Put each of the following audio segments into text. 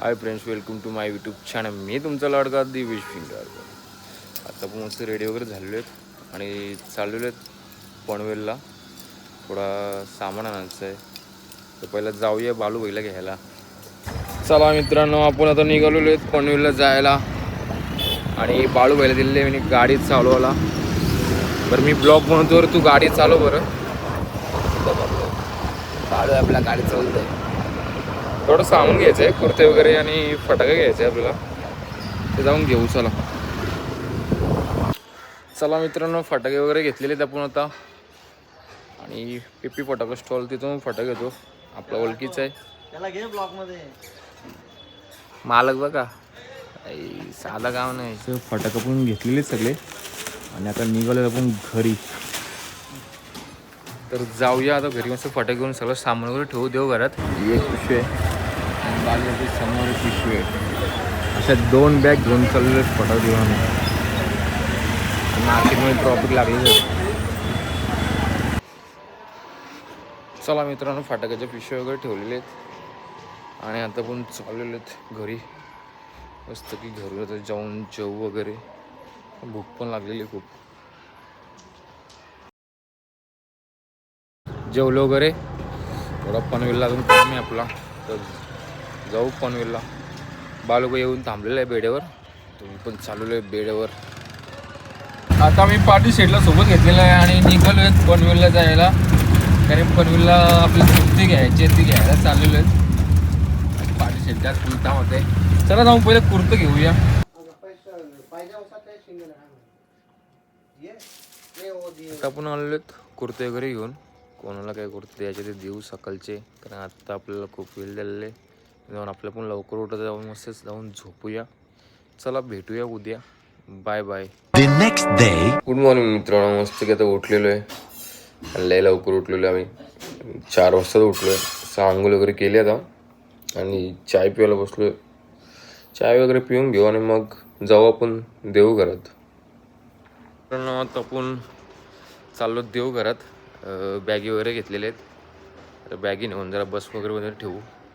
Hi friends welcome to my YouTube channel मी तुमचा लाडका दिवेश फिंगारकर आता पण मस्त रेडी वगैरे झालेलो आहेत आणि चाललेलो आहेत पनवेलला. थोडा सामान आणायचं आहे. तर पहिला जाऊया बालूबाईला घ्यायला. चला मित्रांनो आपण आता निघालेलो आहेत पनवेलला जायला. आणि बाळूबाईला भाईला दिलेले मी गाडी चालवायला. बरं मी ब्लॉग बनवतो तू गाडी चालव बरं. बाळू आपल्या गाडी चालवतोय. थोडं सामान घ्यायचं आहे कुर्ते वगैरे आणि फटाके घ्यायचे आपल्याला. ते जाऊन घेऊ चला. चला मित्रांनो फटाके वगैरे घेतलेले आहेत आपण आता. आणि पिपी फटाका स्टॉल तिथून फटाके घेतो. आपला ओळखीचा आहे. त्याला घे ब्लॉकमध्ये. मालक बघा. आई, साधा गाव नाही. फटाका पण घेतलेले सगळे. आणि आता निघालो आपण घरी. तर जाऊया आता घरी. मस्त फटाके घेऊन सगळं सामान वगैरे ठेवू देऊ घरात. ही एक पिशवी आहे आणि समोर एक पिशवी आहे. अशा दोन बॅग घेऊन चाललेले आहेत फटाके घेऊन. आम्ही नाशिकमध्ये ट्रॉफिक लागली. चला मित्रांनो फटाक्याच्या पिशव्या वगैरे ठेवलेले आहेत. आणि आता पण चाललेले आहेत घरी. मस्त की घरी आता जाऊन जेऊ वगैरे. भूक पण लागलेली आहे खूप. जेवलो वगैरे. थोडा पनवेलला अजून काम आहे आपला. तर जाऊ पनवेलला. बालुका येऊन थांबलेलं आहे बेड्यावर. तुम्ही पण चालवलं आहे बेड्यावर. आता मी पार्टी शेडला सोबत घेतलेला आहे आणि निघालो आहेत पनवेलला जायला. कारण पनवेलला आपले कुर्ती घ्यायचे ती घ्यायला चाललेलो आहेत पार्टी शेडच्या कुर्ता होते चला जाऊन पहिले कुर्तं घेऊया. आता आपण आलेलो आहेत कुर्ते वगैरे घेऊन. कोणाला काय कुर्ते द्यायचे ते देऊ सकाळचे. कारण आत्ता आपल्याला खूप वेळ झालेले आहे. जाऊन आपल्या पण लवकर उठत जाऊन मस्त जाऊन झोपूया. चला भेटूया उद्या. Bye bye The next day. Good morning मित्रांनो. मस्त की आता उठलेलो आहे आणि लय लवकर उठलेलो आहे आम्ही. चार वाजता उठलो आहे सहा आंघोळ वगैरे केली आता. आणि चाय प्यायला बसलो आहे चाय वगैरे पिऊन घेऊ आणि मग जाऊ आपण देऊ घरात मित्रांनो आता आपण चाललो देऊ घरात बॅगी वगैरे घेतलेले आहेत. तर बॅगी नेऊन जरा बस वगैरे वगैरे ठेवू.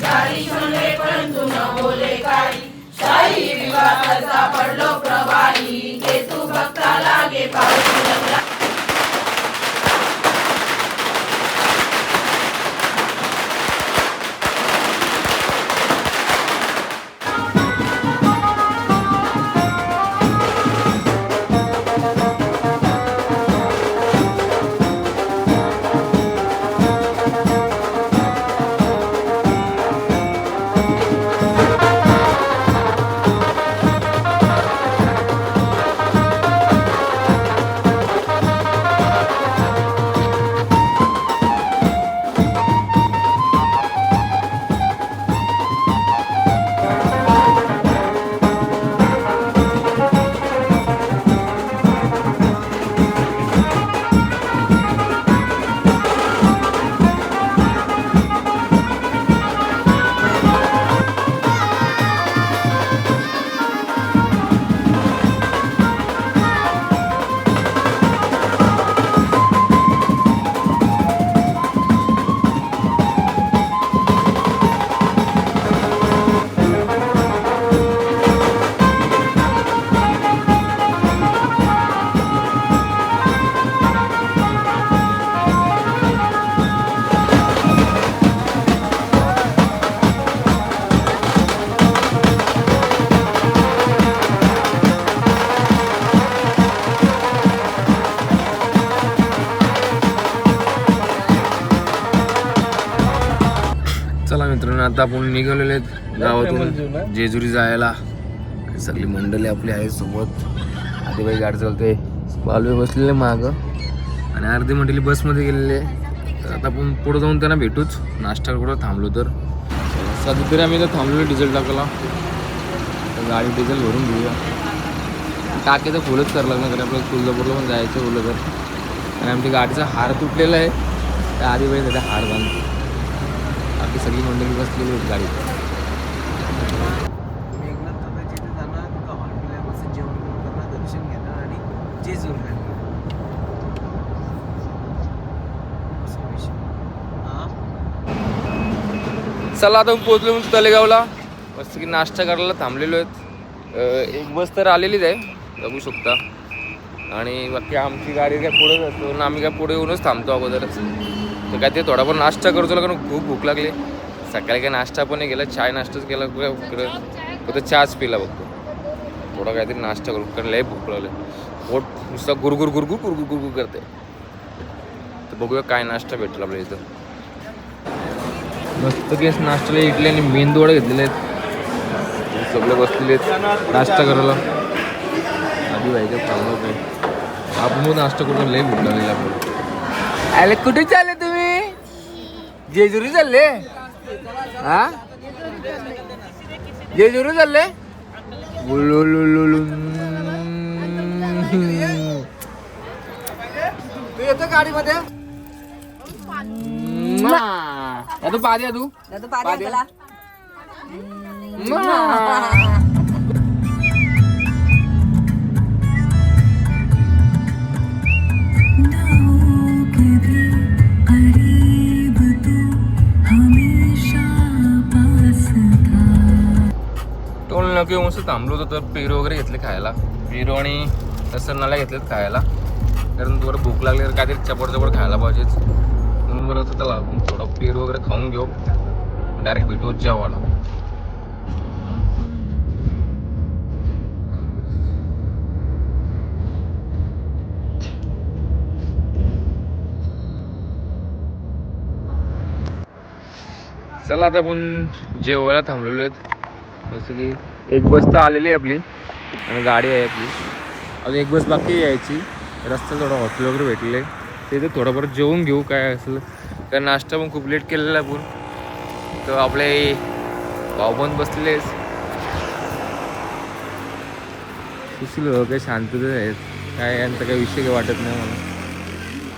झाली म्हणले परंतु न बोले काही शाही विवाहाचा पडलो प्रवाही ते तू भक्ता लागे पाहिजे चला मित्रांनो आता आपण निघालेले आहेत गावातून जेजुरी जायला. सगळी मंडळी आपली आहे सोबत. आधी गाडी चालते बालवे बसलेले माग. आणि अर्धी मंडळी बसमध्ये गेलेले तर आता आपण पुढे जाऊन त्यांना भेटूच. नाश्ता कुठं थांबलो तर. सध्या तरी आम्ही इथं थांबलेलो डिझेल टाकायला. तर गाडी डिझेल भरून घेऊया. टाके तर फुलच करावं लागणार कारण आपल्याला तुळजापूरला पण जायचं बोललं तर आणि आमच्या गाडीचा हार तुटलेला आहे. त्या आधी वेळेस त्याचा हार बांधतो. बाकी सगळी मंडळी बसलेली होती गाडीत जेवण करून दर्शन घेणार आणि चला आता पोहोचलो मी तलेगावला मस्त की नाश्ता करायला थांबलेलो आहेत. एक बस तर आलेलीच आहे. बघू शकता. आणि बाकी आमची गाडी काय पुढे असतो आणि आम्ही काय पुढे येऊनच थांबतो अगोदरच. तर काय ते थोडाफार नाश्ता करतो कारण खूप भूक लागली. सकाळी काय नाश्ता पण नाही केला चाय नाश्ताच केला इकडं फक्त चहाच पिला बघतो थोडा काहीतरी नाश्ता करू कारण लय भूक लागले. पोट नुसतं गुरगुर गुरगुर गुरगुर गुरगुर करते. तर बघूया काय नाश्ता भेटला आपल्या इथं. मस्त केस नाश्त्याला इडली आणि मेंदू वडे घेतलेले आहेत. सगळे बसलेले आहेत नाश्ता करायला. आधी व्हायचं चांगलं काय आपण नाश्ता करून लय भूक लागलेला आपल्याला. अरे कुठे चालले जेजुरी चालले हा? जेजुरी चालले तू येतो गाडीमध्ये तू पाहते तू दादा टोल नक्की मस्त थांबलो होतो तर पेरू वगैरे घेतले खायला. पेरू आणि लसण घेतलेत खायला. कारण थोडं भूक लागली तर काहीतरी चपड चपड खायला पाहिजेच. म्हणून बरं होतं त्याला थोडं पेरू वगैरे खाऊन घेऊ. डायरेक्ट भेटू जेवायला. चला आता आपण जेवायला थांबलेलो आहेत. जसं की एक बस तर आलेली आहे आपली आणि गाडी आहे आपली. अजून एक बस बाकी यायची. रस्त्यात थोडं हॉटेल वगैरे भेटलेलं आहे. तिथे थोडंफार जेवून घेऊ काय असेल. कारण नाश्ता पण खूप लेट केलेला आहे आपण तर आपले भाऊ पण बसलेले सुशील काही शांततेत आहेत. काय यांचा काही विषय काही वाटत नाही मला.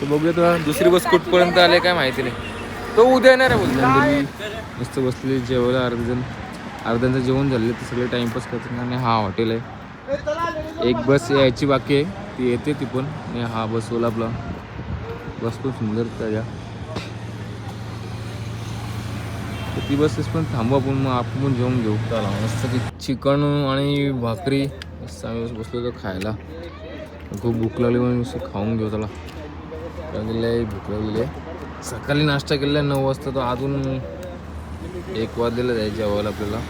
तर बघूया तर दुसरी बस कुठपर्यंत आले काय माहिती नाही. तो उद्या येणार आहे बोलतो. मस्त बसलेली जेवायला अर्धे जण अर्ध्यांचं जेवण झालेलं ते सगळे टाइमपास करतात आणि हा हॉटेल आहे. एक बस यायची बाकी आहे ती येते ती पण आणि हा बस ओला आपला बस पण सुंदर त्याच्या तर ती बसेस पण थांबू आपण मग आपण पण जेवण घेऊ. चला मस्त की चिकन आणि भाकरी मस्त आम्ही बसलो होतो खायला. खूप भूक लागली म्हणून नुसतं खाऊन घेऊ त्याला भूक लागलेली आहे. सकाळी नाश्ता केलेला आहे नऊ वाजता तर अजून एक वाजलेलं आहे जेवायला आपल्याला.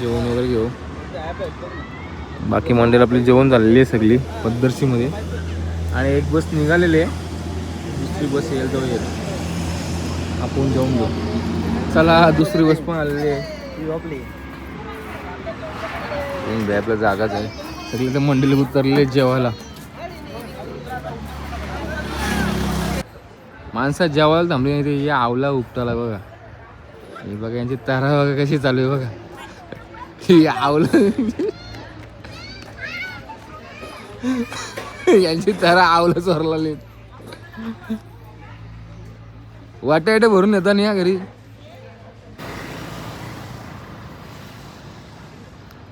जेवण वगैरे घेऊ. बाकी मंडळ आपली जेवण झालेली आहे सगळी पद्धतशीमध्ये आणि एक बस निघालेली आहे. दुसरी बस येईल जवळ येईल. आपण जाऊन घेऊ. चला दुसरी बस पण आलेली आहे. आपली आपल्या जागाच आहे. सगळी ते मंडळी उतरले जेवायला. माणसात जेवायला थांबली नाही ते या आवला उपटाला बघा. हे बघा यांची तारा बघा कशी चालू आहे बघा. ही आवलं. यांची तारा आवलं चोरला वाटे भरून येतात नाही या घरी.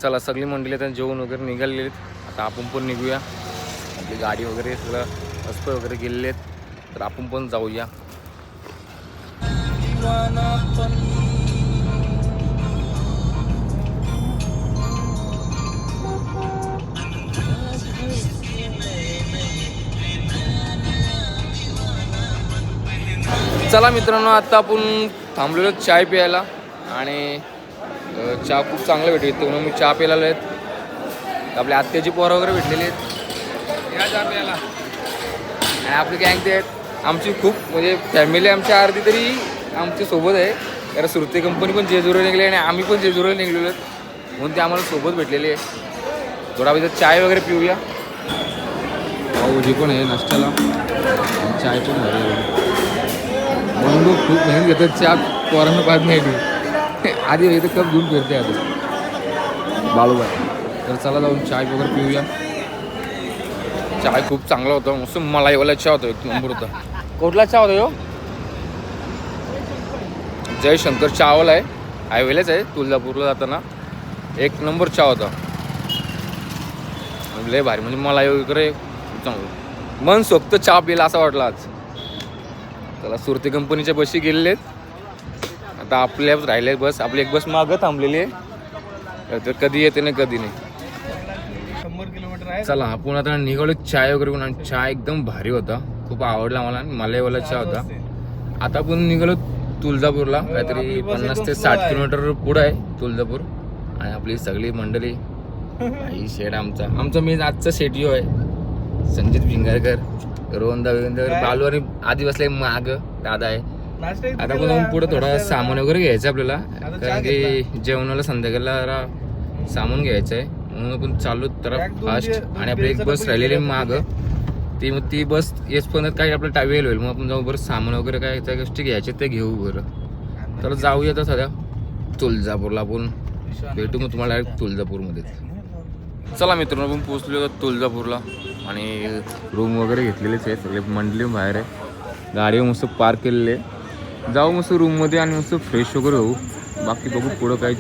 चला सगळी मंडळी आता जेवण वगैरे निघालेली आहेत. आता आपण पण निघूया. आपली गाडी वगैरे सगळं रस्ते वगैरे गेलेले आहेत. तर आपण पण जाऊया. चला मित्रांनो आता आपण थांबलेलो चाय प्यायला आणि चहा खूप चांगलं भेटतो इथे म्हणून मी चहा प्यायला आलो आहेत आपल्या आत्याची पोरं वगैरे भेटलेली आहेत. या चहा प्यायला. आणि आपली गँग ते आहेत. आमची खूप म्हणजे फॅमिली आमच्या अर्धी तरी आमच्यासोबत आहे. कारण सुरती कंपनी पण जेजुरीला निघली आणि आम्ही पण जेजुरीला निघलेलो आहेत. म्हणून ते आम्हाला सोबत भेटलेली आहे. थोडा वेळ चाय वगैरे पिऊया. भाऊजी पण आहे नाश्त्याला. चाय पण झाली खूप मेहनत घेतात चहा पोरांना पाहत नाही ती आधी इथं कप घेऊन फिरते आता बाळूबाई. तर चला जाऊन चाय वगैरे पिऊया. चाय खूप चांगला होता. मस्त मलाईवाला चहा होता एक नंबर होता. कुठला चहा होता यो जय शंकर चहावाला आहे. हायवेलाच आहे तुळजापूरला जाताना. एक नंबर चहा होता. लय भारी म्हणजे मलाई वगैरे चांगलं मन सोक्त चहा पिला असं वाटलं आज. त्याला सुरती कंपनीच्या बशी गेलेले आहेत. आता आपल्या राहिले बस. आपली एक बस मागं थांबलेली आहे. तर कधी येते ना कधी नाही. चला आपण आता निघालो चाय वगैरे आणि चहा एकदम भारी होता. खूप आवडला मला आणि मलाईवाला चहा होता आता आपण निघालो तुळजापूरला काहीतरी पन्नास ते साठ किलोमीटर पुढं आहे तुळजापूर आणि आपली सगळी मंडळी. ही शेड आमचा. आमचा मेन आजचा शेट यो आहे. संजित भिंगारकर रोहनदा विंदर बालू आणि आधी बसले माग दादा आहे. आता पण पुढे थोडा सामान वगैरे घ्यायचं आपल्याला. कारण की जेवणाला संध्याकाळला जरा सामान घ्यायचं आहे. म्हणून आपण चालू तर फास्ट आणि आपली एक बस राहिलेली आहे माग. ती मग ती बस येसपर्यंत काही आपलं टावेल होईल. मग आपण जाऊ बरं सामान वगैरे काय त्या गोष्टी घ्यायचे ते घेऊ बरं. तर जाऊया तर सध्या तुळजापूरला आपण. भेटू मग तुम्हाला डायरेक्ट तुळजापूरमध्ये. चला मित्रांनो आपण पोचलो तुळजापूरला. आणि रूम वगैरे घेतलेलेच आहे सगळे मंडळी बाहेर आहे गाडी मस्त पार्क केलेली आहे. जाऊ मस्त रूममध्ये आणि मस्त फ्रेश वगैरे होऊ. बाकी बघू पुढं काय